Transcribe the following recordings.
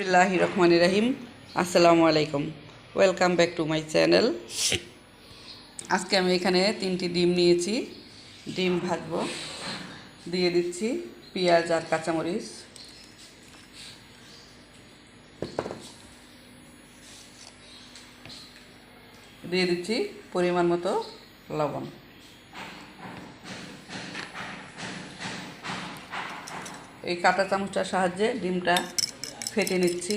বিসমিল্লাহি রহমান রাহিম। আসসালামু আলাইকুম। Welcome back to my channel আজকে আমি এখানে তিনটি ডিম নিয়েছি। ডিম ভাজবো। দিয়ে দিচ্ছি পেঁয়াজ আর কাঁচামরিচ। দিয়ে দিচ্ছি পরিমাণ মতো লবণ। এই কাঁটা চামচটার সাহায্যে ডিমটা ফেটে নিচ্ছি।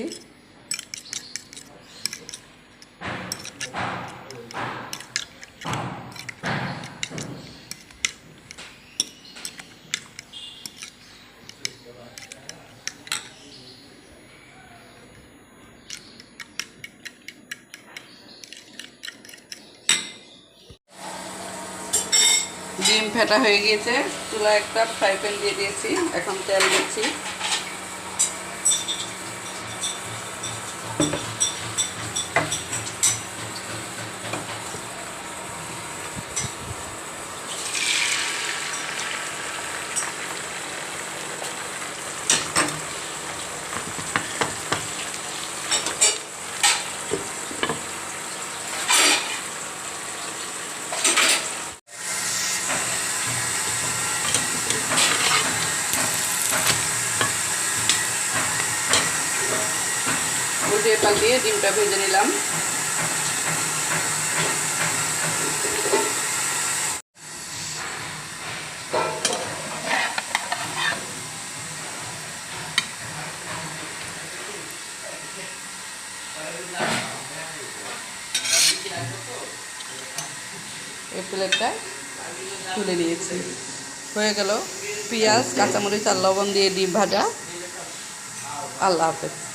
ডিম ফেটা হয়ে গিয়েছে। চুলা একটা ফ্রাই প্যান দিয়ে দিয়েছি। এখন তেল দিচ্ছি। Thank you. পাল্টিয়ে ডিমটা ভেজে নিলাম। এই প্লেটটা তুলে নিয়েছি। হয়ে গেল পেঁয়াজ, কাঁচামরিচ আর লবণ দিয়ে ডিম ভাজা। আল্লাহ হাফেজ।